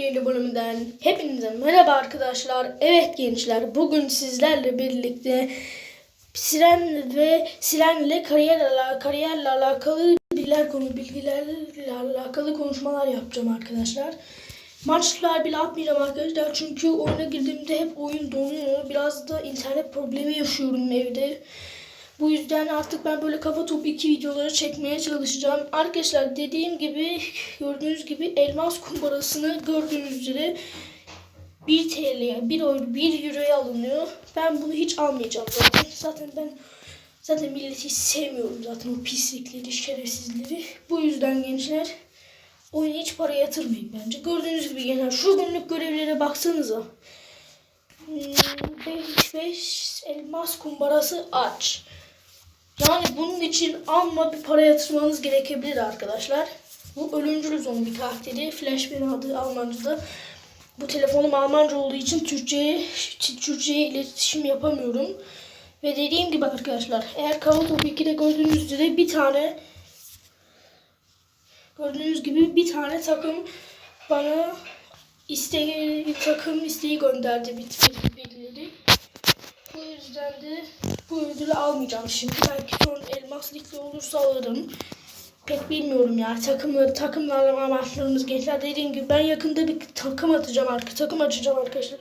yeni bölümünden hepinize merhaba arkadaşlar. Evet gençler bugün sizlerle birlikte Siren ve Siren'le kariyer kariyerle alakalı bilgiler konu bilgilerle alakalı konuşmalar yapacağım arkadaşlar. Maçlar bile atmayacağım arkadaşlar çünkü oyuna girdiğimde hep oyun donuyor. Biraz da internet problemi yaşıyorum evde. Bu yüzden artık ben böyle kafa topu iki videoları çekmeye çalışacağım. Arkadaşlar dediğim gibi gördüğünüz gibi elmas kumbarasını gördüğünüz üzere 1 TL'ye 1 euro 1 euroya alınıyor. Ben bunu hiç almayacağım zaten. Zaten ben zaten milleti sevmiyorum zaten o pislikleri, şerefsizleri. Bu yüzden gençler oyuna hiç para yatırmayın bence. Gördüğünüz gibi gençler şu günlük görevlere baksanıza. 5 5 elmas kumbarası aç. Yani bunun için amma bir para yatırmanız gerekebilir arkadaşlar. Bu ölümcül zombi karakteri. Flashbang adı Almanca'da. Bu telefonum Almanca olduğu için Türkçe'ye Türkçe'ye iletişim yapamıyorum. Ve dediğim gibi arkadaşlar eğer Kava Top 2'de gördüğünüz üzere bir tane gördüğünüz gibi bir tane takım bana isteği takım isteği gönderdi bir birileri. Bu yüzden de bu ödülü almayacağım şimdi. Belki son elmas ligli olursa alırım. Pek bilmiyorum yani takımları takımlarla amaçlarımız gençler dediğim gibi ben yakında bir takım atacağım arka takım açacağım arkadaşlar.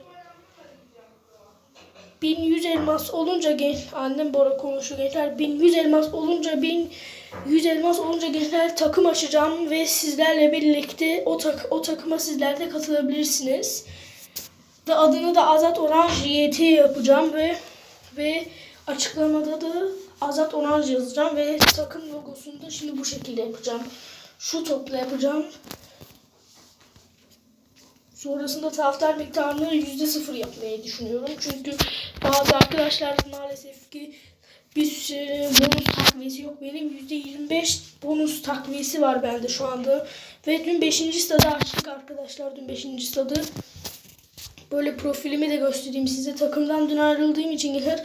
1100 elmas olunca genç annem Bora konuşuyor gençler 1100 elmas olunca 1100 elmas olunca gençler takım açacağım ve sizlerle birlikte o tak o takıma sizler de katılabilirsiniz. Ve adını da Azat Orange YT yapacağım ve ve açıklamada da Azat Orange yazacağım ve takım logosunu da şimdi bu şekilde yapacağım. Şu topla yapacağım. Sonrasında taraftar miktarını yüzde sıfır yapmayı düşünüyorum. Çünkü bazı arkadaşlar maalesef ki bir sürü bonus takviyesi yok. Benim yüzde yirmi beş bonus takviyesi var bende şu anda. Ve dün 5. stadı açtık arkadaşlar. Dün 5. stadı. Böyle profilimi de göstereyim size. Takımdan dün ayrıldığım için gelir.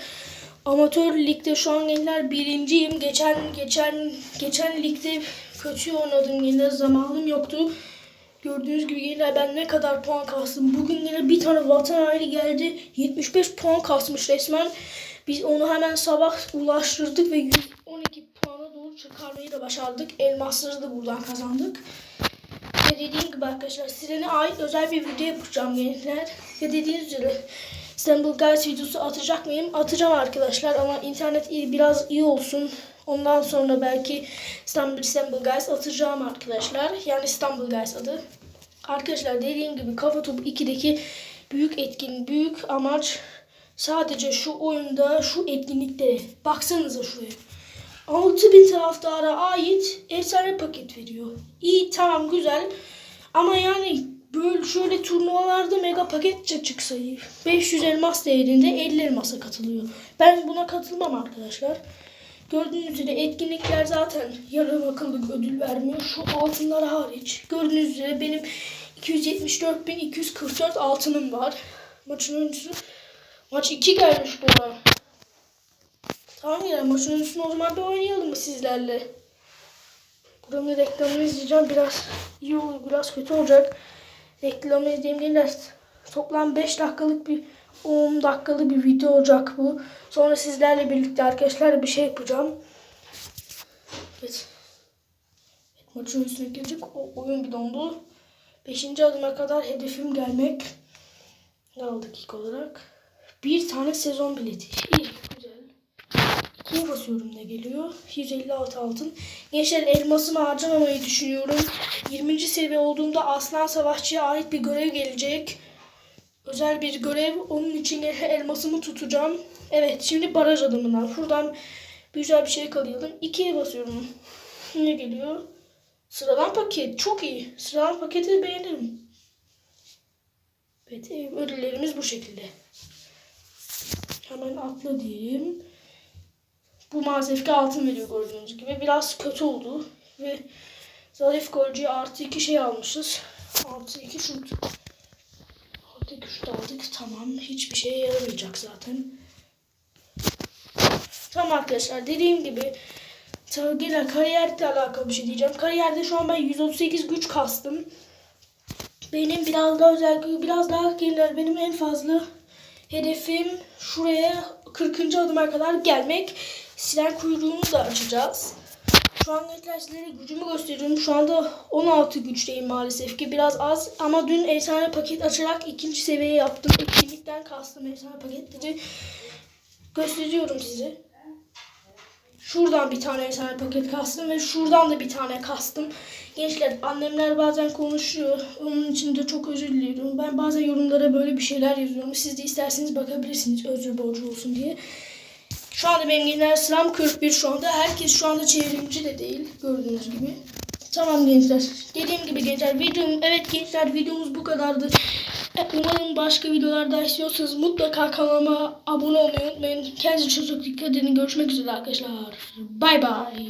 Amatör ligde şu an gençler birinciyim. Geçen geçen geçen ligde kötü oynadım yine zamanım yoktu. Gördüğünüz gibi gençler ben ne kadar puan kastım. Bugün yine bir tane vatan haini geldi. 75 puan kasmış resmen. Biz onu hemen sabah ulaştırdık ve 112 puana doğru çıkarmayı da başardık. Elmasları da buradan kazandık. Dediğim gibi arkadaşlar size ait özel bir video yapacağım gençler. Ve dediğiniz üzere İstanbul Guys videosu atacak mıyım? Atacağım arkadaşlar ama internet iyi, biraz iyi olsun. Ondan sonra belki İstanbul, İstanbul Guys atacağım arkadaşlar. Yani İstanbul Guys adı. Arkadaşlar dediğim gibi Kafa Topu 2'deki büyük etkin, büyük amaç sadece şu oyunda şu etkinliklere. Baksanıza şuraya. 6000 taraftara ait efsane paket veriyor. İyi tamam güzel ama yani böyle şöyle turnuvalarda mega paket çıksa 500 elmas değerinde 50 elmasa katılıyor. Ben buna katılmam arkadaşlar. Gördüğünüz üzere etkinlikler zaten yarım akıllık ödül vermiyor. Şu altınlar hariç. Gördüğünüz üzere benim 274.244 altınım var. Maçın öncüsü maç 2 gelmiş bu arada. Tamam ya maçın öncüsünü o zaman bir oynayalım mı sizlerle? Buranın reklamını izleyeceğim. Biraz iyi olur, biraz kötü olacak. Reklamı izleyeyim Toplam 5 dakikalık bir 10 dakikalık bir video olacak bu. Sonra sizlerle birlikte arkadaşlar bir şey yapacağım. Evet. evet maçın üstüne girecek. O oyun bir dondu. 5. adıma kadar hedefim gelmek. Ne aldık ilk olarak? Bir tane sezon bileti. İyi, güzel. İkiye basıyorum ne geliyor? 156 altın. Gençler elmasımı harcamamayı düşünüyorum. 20. seviye olduğumda Aslan Savaşçı'ya ait bir görev gelecek. Özel bir görev. Onun için elmasımı tutacağım. Evet şimdi baraj adımından. Şuradan güzel bir şey kalayalım. İkiye basıyorum. Ne geliyor? Sıradan paket. Çok iyi. Sıradan paketi beğenirim. Evet ödüllerimiz bu şekilde. Hemen atla diyelim. Maalesef ki altın veriyor gördüğünüz gibi. Biraz kötü oldu. Ve zarif golcüye artı iki şey almışız. Artı iki şut. Artı iki şut aldık. Tamam. Hiçbir şeye yaramayacak zaten. Tamam arkadaşlar. Dediğim gibi gene kariyerle alakalı bir şey diyeceğim. Kariyerde şu an ben 138 güç kastım. benim biraz daha özel, biraz daha genel benim en fazla hedefim şuraya 40. adıma kadar gelmek. Siren kuyruğunu da açacağız. Şu an gençler gücümü gösteriyorum. Şu anda 16 güçteyim maalesef ki. Biraz az ama dün efsane paket açarak ikinci seviye yaptım. Etkinlikten kastım efsane paketleri. Gösteriyorum size. Şuradan bir tane efsane paket kastım ve şuradan da bir tane kastım. Gençler annemler bazen konuşuyor. Onun için de çok özür diliyorum. Ben bazen yorumlara böyle bir şeyler yazıyorum. Siz de isterseniz bakabilirsiniz özür borcu olsun diye. Şu anda benim genel sıram 41 şu anda. Herkes şu anda çevrimci de değil gördüğünüz gibi. Tamam gençler. Dediğim gibi gençler videom evet gençler videomuz bu kadardı. E, Umarım başka videolarda istiyorsanız mutlaka kanalıma abone olmayı unutmayın. Kendinize çok dikkat edin. Görüşmek üzere arkadaşlar. Bay bay.